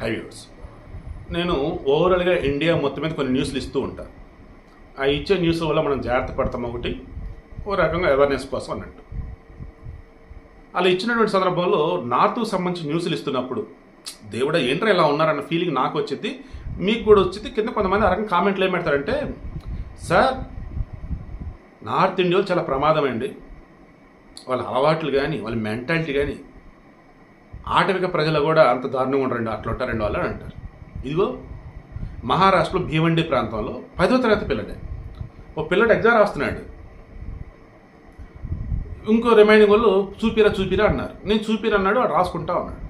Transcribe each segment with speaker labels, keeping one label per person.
Speaker 1: High నేను ఓవరాల్గా India మొత్తం మీద కొన్ని న్యూస్లు ఇస్తూ ఉంటాను ఆ ఇచ్చే న్యూస్ వల్ల మనం జాగ్రత్త పడతాం ఒకటి ఓ రకంగా అవేర్నెస్ కోసం అన్నట్టు. అలా ఇచ్చినటువంటి సందర్భంలో నార్త్కు సంబంధించి న్యూస్లు ఇస్తున్నప్పుడు దేవుడా ఏంట్రా ఇలా ఉన్నారన్న ఫీలింగ్ నాకు వచ్చింది. మీకు కూడా వచ్చింది. కింద కొంతమంది ఆ రకంగా కామెంట్లు ఏం పెడతారంటే సార్ నార్త్ ఇండియాలో చాలా ప్రమాదమండి వాళ్ళ అలవాట్లు కానీ వాళ్ళ మెంటాలిటీ కానీ ఆటవిక ప్రజలు కూడా అంత దారుణంగా ఉండరండి అట్లా ఉంటారండి వాళ్ళు అని అంటారు. ఇదిగో మహారాష్ట్రలో భీవండి ప్రాంతంలో పదో తరగతి పిల్లడే. ఓ పిల్లడు ఎగ్జామ్ రాస్తున్నాడు. ఇంకో రిమైనింగ్ వాళ్ళు చూపిరా చూపిరా అన్నారు. నేను చూపిరా అన్నాడు వాడు రాసుకుంటా ఉన్నాడు.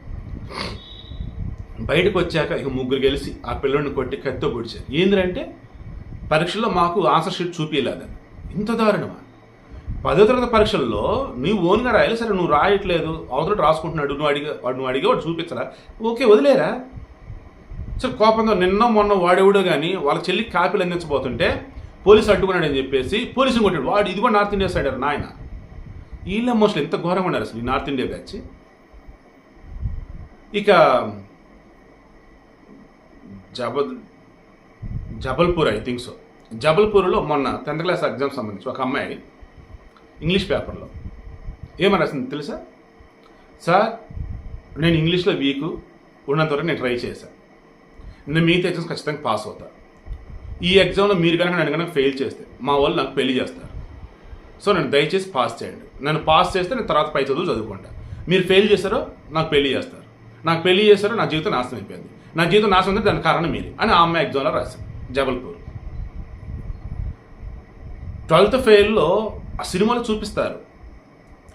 Speaker 1: బయటకు వచ్చాక ఇక ముగ్గురు గెలిచి ఆ పిల్లోడిని కొట్టి కత్తితో పొడిచారు. ఏంటంటే పరీక్షలో మాకు ఆన్సర్ షీట్ చూపించలేదని ఇంత దారుణమా? పదో తరగతి పరీక్షల్లో నువ్వు ఓన్గా రాయాలి. సరే నువ్వు రాయట్లేదు. అవతల రాసుకుంటున్నాడు. నువ్వు అడిగా వాడు నువ్వు అడిగే వాడు చూపించరా? ఓకే వదిలేరా? సరే కోపంతో నిన్న మొన్న వాడెవడో కానీ వాళ్ళ చెల్లికి కాపీలు అందించబోతుంటే పోలీసు అడ్డుకున్నాడు అని చెప్పేసి పోలీసుని కొట్టాడు. వాడు ఇది కూడా నార్త్ ఇండియా సైడ్ నాయన. వీళ్ళ మోస్ట్లీ ఎంత ఘోరంగా ఉన్నారు అసలు ఈ నార్త్ ఇండియా బ్యాచ్? ఇక Jabal Jabalpur I think so. జబల్పూర్లో మొన్న టెన్త్ క్లాస్ ఎగ్జామ్ సంబంధించి ఒక అమ్మాయి ఇంగ్లీష్ పేపర్లో ఏమని రాసింది తెలుసా? సార్ నేను ఇంగ్లీష్లో వీక్ ఉన్నంత వరకు నేను ట్రై చేశాను నేను మిగతా ఎగ్జామ్స్ ఖచ్చితంగా పాస్ అవుతా. ఈ ఎగ్జామ్లో మీరు కనుక నన్ను కనుక ఫెయిల్ చేస్తే మా వాళ్ళు నాకు పెళ్ళి చేస్తారు. సో నేను దయచేసి పాస్ చేయండి. నన్ను పాస్ చేస్తే నేను తర్వాత పై చదువు చదువుకుంటా. మీరు ఫెయిల్ చేస్తారో నాకు పెళ్ళి చేస్తారు. నాకు పెళ్ళి చేస్తారో నా జీవితం నాశనం అయిపోయింది. నా జీవితం నాశనం అయితే దాని కారణం మీరే అని ఆ అమ్మాయి ఎగ్జామ్లో రాశాను జబల్పూర్. ట్వెల్త్ ఫెయిల్లో ఆ సినిమాలో చూపిస్తారు.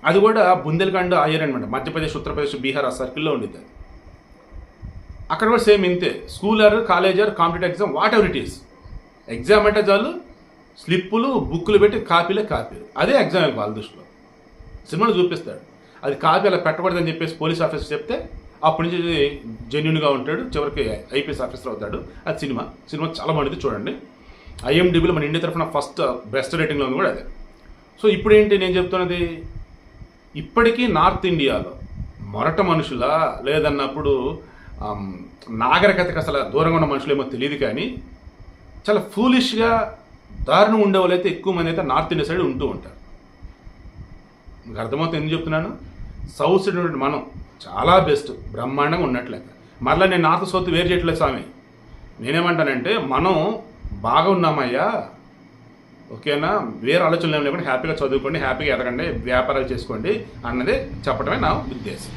Speaker 1: అది కూడా బుందేల్ఖండ్ అయ్యర్ అనమాట మధ్యప్రదేశ్ ఉత్తరప్రదేశ్ బీహార్ ఆ సర్కిల్లో ఉండేది అది. అక్కడ కూడా సేమ్ ఇంతే. School college or or competitive exam whatever it is. Exam అంటే చాలు స్లిప్పులు బుక్కులు పెట్టి కాపీలే కాపీలు. అదే ఎగ్జామ్ వాళ్ళ దృష్టిలో. సినిమాలో చూపిస్తాడు. అది కాపీ అలా పెట్టకూడదని చెప్పేసి పోలీస్ ఆఫీసర్ చెప్తే అప్పటి నుంచి జెన్యున్గా ఉంటాడు. చివరికి ఐపీఎస్ ఆఫీసర్ అవుతాడు. అది సినిమా. సినిమా చాలా బాగుంది చూడండి. ఐఎండిబిలో మన ఇండియా తరఫున ఫస్ట్ బెస్ట్ రేటింగ్లో ఉంది కూడా అదే. సో ఇప్పుడు ఏంటి నేను చెప్తున్నది? ఇప్పటికీ నార్త్ ఇండియాలో మొరట మనుషుల లేదన్నప్పుడు నాగరికతకు అసలు దూరంగా ఉన్న మనుషులేమో తెలియదు కానీ చాలా ఫూలిష్గా దారుణం ఉండే వాళ్ళైతే ఎక్కువ మంది అయితే నార్త్ ఇండియా సైడ్ ఉంటూ ఉంటారు. మీకు అర్థమవుతుంది ఎందుకు చెప్తున్నాను? సౌత్ సైడ్ మనం చాలా బెస్ట్ బ్రహ్మాండంగా ఉన్నట్లయితే. మరలా నేను నార్త్ సౌత్ వేరు చేయట్లేదు స్వామి. నేనేమంటానంటే మనం బాగా ఉన్నామయ్యా ఓకేనా? వేరే ఆలోచనలు ఏమి లేకుండా హ్యాపీగా చదువుకోండి హ్యాపీగా ఎదగండి వ్యాపారాలు చేసుకోండి అన్నది చెప్పడమే నా ఉద్దేశం.